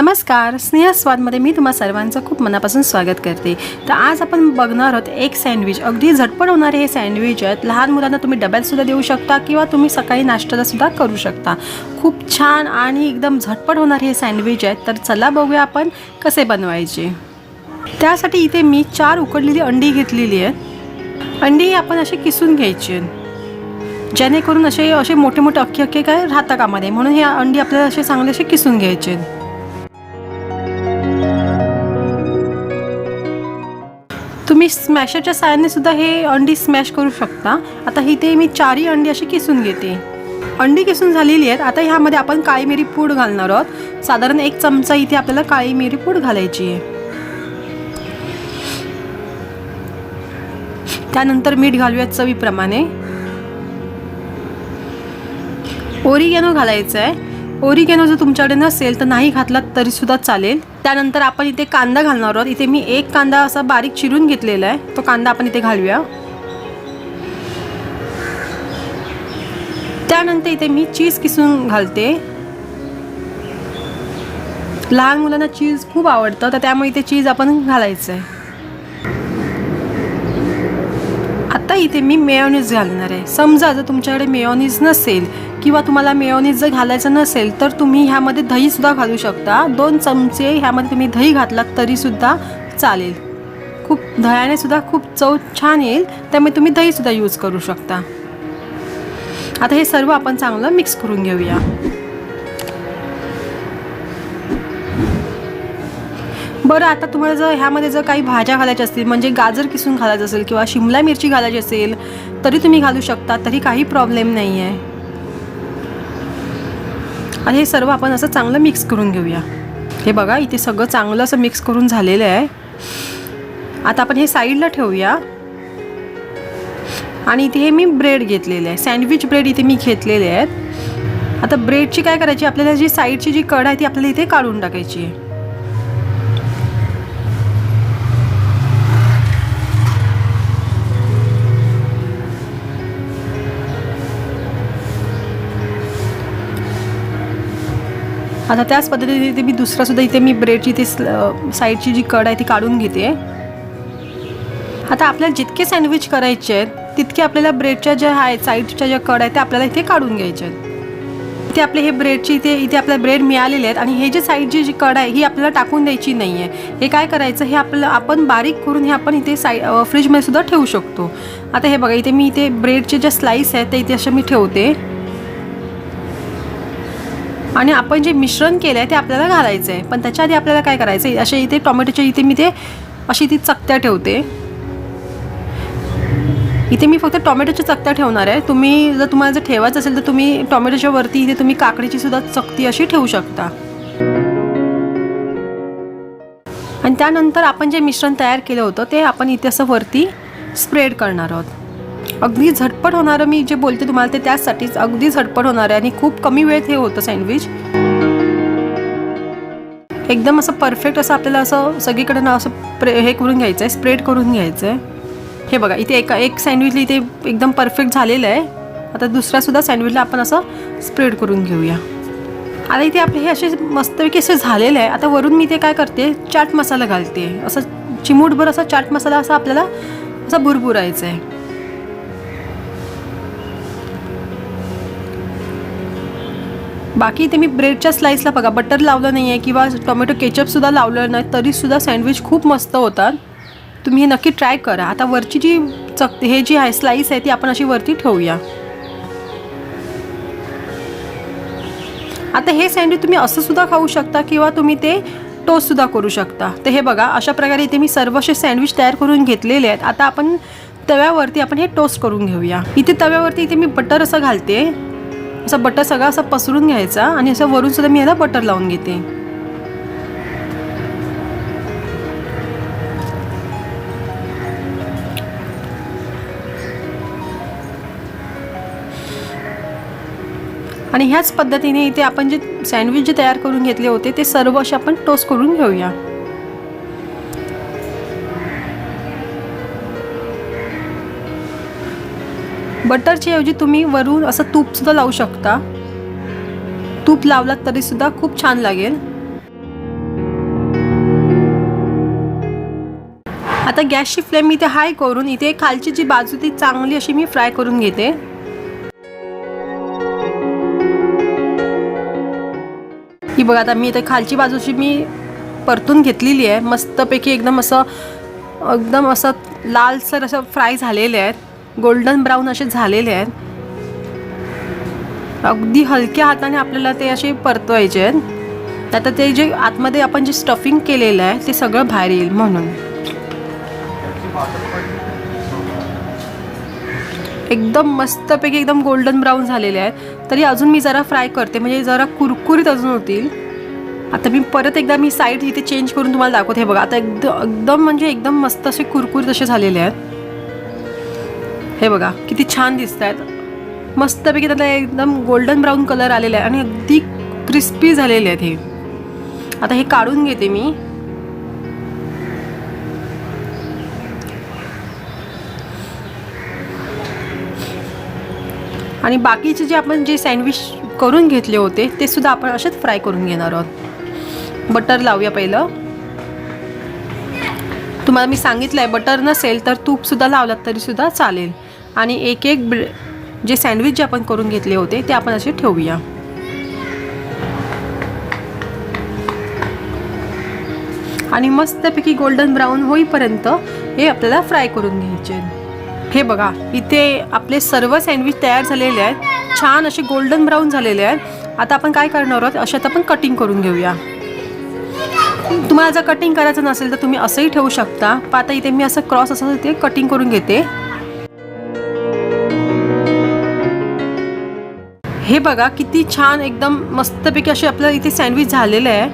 नमस्कार स्नेहस्वादमध्ये मी तुम्हा सर्वांचं खूप मनापासून स्वागत करते. तर आज आपण बघणार आहोत एक सँडविच. अगदी झटपट होणारे हे सँडविच आहेत. लहान मुलांना तुम्ही डब्यातसुद्धा देऊ शकता किंवा तुम्ही सकाळी नाश्त्यालासुद्धा करू शकता. खूप छान आणि एकदम झटपट होणारे हे सँडविच आहेत. तर चला बघूया आपण कसे बनवायचे. त्यासाठी इथे मी चार उकडलेली अंडी घेतलेली आहेत. अंडी आपण अशी किसून घ्यायची आहेत. जेणेकरून असे असे मोठे मोठे अख्खे अख्खे काय राहता कामा नये. म्हणून हे अंडी आपल्याला असे चांगले असे किसून घ्यायचे तुम्ही स्मॅशरच्या साहाय्याने सुद्धा हे अंडी स्मॅश करू शकता. आता इथे मी चारही अंडी अशी किसून घेते. अंडी किसून झालेली आहेत. आता ह्यामध्ये आपण काळी मिरी पूड घालणार आहोत. साधारण एक चमचा इथे आपल्याला काळी मिरी पूड घालायची आहे. त्यानंतर मीठ घालूयात चवीप्रमाणे. ओरिगॅनो घालायचं आहे ओरिगॅनो जर तुमच्याकडे नसेल तर नाही घातलात तरीसुद्धा चालेल. त्यानंतर आपण इथे कांदा घालणार आहोत. इथे मी एक कांदा असा बारीक चिरून घेतलेला आहे. तो कांदा आपण इथे घालूया. त्यानंतर इथे मी चीज किसून घालते. लहान मुलांना चीज खूप आवडतं तर त्यामुळे इथे चीज आपण घालायचं आहे आता इथे मी मेयोनीज घालणार आहे. समजा जर तुमच्याकडे मेयोनीज नसेल किंवा तुम्हाला मेयोनीज जर घालायचं नसेल तर तुम्ही ह्यामध्ये दहीसुद्धा घालू शकता. दोन चमचे ह्यामध्ये तुम्ही दही घातलात तरीसुद्धा चालेल. खूप दह्याने सुद्धा खूप चव छान येईल. त्यामुळे तुम्ही दहीसुद्धा यूज करू शकता. आता हे सर्व आपण चांगलं मिक्स करून घेऊया. बरं आता तुम्हाला जर ह्यामध्ये जर काही भाज्या घालायच्या असतील म्हणजे गाजर किसून घालायचं असेल किंवा शिमला मिरची घालायची असेल तरी तुम्ही घालू शकता. तरी काही प्रॉब्लेम नाही आहे आणि हे सर्व आपण असं चांगलं मिक्स करून घेऊया. हे बघा इथे सगळं चांगलं असं मिक्स करून झालेलं आहे. आता आपण हे साईडला ठेवूया. आणि इथे हे मी ब्रेड घेतलेले आहे. सँडविच ब्रेड इथे मी घेतलेले आहेत. आता ब्रेडची काय करायची? आपल्याला जी साईडची जी कड आहे ती आपल्याला इथे काढून टाकायची आहे. आता त्याच पद्धतीने इथे मी दुसरासुद्धा इथे मी ब्रेडची ती साईडची जी कड आहे ती काढून घेते. आता आपल्याला जितके सँडविच करायचे आहेत तितके आपल्याला ब्रेडच्या ज्या आहेत साईडच्या ज्या कड आहेत त्या आपल्याला इथे काढून घ्यायच्या आहेत. इथे आपले हे ब्रेडची इथे इथे आपल्याला ब्रेड मिळालेले आहेत आणि हे जे साईडची जी कड आहे ही आपल्याला टाकून द्यायची नाही आहे हे काय करायचं? हे आपलं आपण बारीक करून हे आपण इथे साई फ्रीजमध्ये सुद्धा ठेवू शकतो. आता हे बघा इथे मी इथे ब्रेडचे ज्या स्लाईस आहेत ते इथे अशा मी ठेवते. आणि आपण जे मिश्रण केलं आहे ते आपल्याला घालायचं आहे पण त्याच्या आधी आपल्याला काय करायचं आहे असे इथे टोमॅटोच्या इथे मी ते अशी ती चकत्या ठेवते. इथे मी फक्त टोमॅटोच्या चकत्या ठेवणार आहे. तुम्ही जर तुम्हाला जर ठेवायचं असेल तर तुम्ही टोमॅटोच्या वरती इथे तुम्ही काकडीची सुद्धा चकती अशी ठेवू शकता. आणि त्यानंतर आपण जे मिश्रण तयार केलं होतं ते आपण इथे असं वरती स्प्रेड करणार आहोत. अगदी झटपट होणारं मी जे बोलते तुम्हाला ते त्याचसाठीच अगदी झटपट होणार आहे आणि खूप कमी वेळेत हे होतं सँडविच एकदम असं परफेक्ट असं आपल्याला असं सगळीकडे ना असं प्रे हे करून घ्यायचं आहे स्प्रेड करून घ्यायचं आहे हे बघा इथे एका एक सँडविचला इथे एकदम परफेक्ट झालेलं आहे. आता दुसऱ्यासुद्धा सँडविचला आपण असं स्प्रेड करून घेऊया. आता इथे आपले हे असे मस्तपैकी असे झालेले आहे. आता वरून मी ते काय करते चाट मसाला घालते. असं चिमूटभर असा चाट मसाला असा आपल्याला असा भुरभुरायचा आहे बाकी इथे मी ब्रेडच्या स्लाईसला बघा बटर लावलं नाही आहे किंवा टोमॅटो केचपसुद्धा लावलं नाही तरीसुद्धा सँडविच खूप मस्त होतात. तुम्ही हे नक्की ट्राय करा. आता वरची जी चक हे जी आहे स्लाईस आहे ती आपण अशी वरती ठेवूया. आता हे सँडविच तुम्ही असं सुद्धा खाऊ शकता किंवा तुम्ही ते टोस्टसुद्धा करू शकता. तर हे बघा अशा प्रकारे इथे मी सर्व असे सँडविच तयार करून घेतलेले आहेत. आता आपण तव्यावरती आपण हे टोस्ट करून घेऊया. इथे तव्यावरती इथे मी बटर असं घालते. असा बटर सगळा असा पसरून घ्यायचा आणि असं वरून सुद्धा मी याला बटर लावून घेते. आणि ह्याच पद्धतीने इथे आपण जे सँडविच जे तयार करून घेतले होते ते सर्व असे आपण टोस्ट करून घेऊया. बटरच्या ऐवजी तुम्ही वरून असं तूपसुद्धा लावू शकता. तूप लावलात तरीसुद्धा खूप छान लागेल. आता गॅसची फ्लेम मी इथे हाय करून इथे खालची जी बाजू ती चांगली अशी मी फ्राय करून घेते. ही बघा आता मी इथे खालची बाजूची मी परतून घेतलेली आहे. मस्तपैकी एकदम असं एकदम असं लालसर असं फ्राय झालेले आहेत. गोल्डन ब्राऊन असे झालेले आहेत. अगदी हलक्या हाताने आपल्याला ते असे परतवायचे आहेत. आता ते जे आतमध्ये आपण जे स्टफिंग केलेलं आहे ते सगळं बाहेर येईल म्हणून. एकदम मस्तपैकी एकदम गोल्डन ब्राऊन झालेले आहेत. तरी अजून मी जरा फ्राय करते म्हणजे जरा कुरकुरीत अजून होतील. आता मी परत एकदा मी साईड इथे चेंज करून तुम्हाला दाखवते. हे बघा आता एकदम एकदम म्हणजे एकदम मस्त असे कुरकुरीत असे झालेले आहेत. हे बघा किती छान दिसत आहेत मस्तपैकी त्याला एकदम गोल्डन ब्राऊन कलर आलेला आहे आणि अगदी क्रिस्पी झालेले आहेत हे. आता हे काढून घेते मी. आणि बाकीचे जे आपण जे सँडविच करून घेतले होते ते सुद्धा आपण असेच फ्राय करून घेणार आहोत. बटर लावूया पहिलं. तुम्हाला मी सांगितलं आहे बटर नसेल तर तूपसुद्धा लावलात तरीसुद्धा चालेल. आणि एक एक ब्रे जे सँडविच जे आपण करून घेतले होते ते आपण असे ठेवूया. आणि मस्तपैकी गोल्डन ब्राऊन होईपर्यंत हे आपल्याला फ्राय करून घ्यायचे. हे बघा इथे आपले सर्व सँडविच तयार झालेले आहेत. छान असे गोल्डन ब्राऊन झालेले आहेत. आता आपण काय करणार आहोत? अशात आपण कटिंग करून घेऊया. तुम्हाला जर कटिंग करायचं नसेल तर तुम्ही असंही ठेवू शकता. पण आता इथे मी असं क्रॉस असं ते कटिंग करून घेते. हे बघा किती छान एकदम मस्तपैकी असे आपलं इथे सँडविच झालेलं आहे.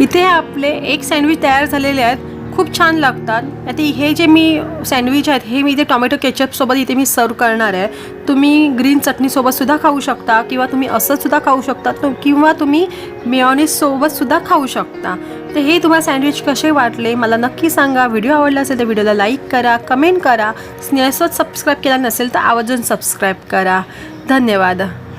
इथे आपले एक सँडविच तयार झालेले आहेत. खूप छान लागतात. आता हे जे मी सँडविच आहेत हे मी इथे टोमॅटो केचपसोबत इथे मी सर्व करणार आहे. तुम्ही ग्रीन चटणीसोबतसुद्धा खाऊ शकता किंवा तुम्ही असंसुद्धा खाऊ शकता किंवा तुम्ही मेऑनिससोबतसुद्धा खाऊ शकता. तर हे तुम्हाला सँडविच कसे वाटले मला नक्की सांगा. व्हिडिओ आवडला असेल तर व्हिडिओला लाईक करा कमेंट करा. स्नेहसोबत सबस्क्राईब केला नसेल तर आवर्जून सबस्क्राईब करा. धन्यवाद.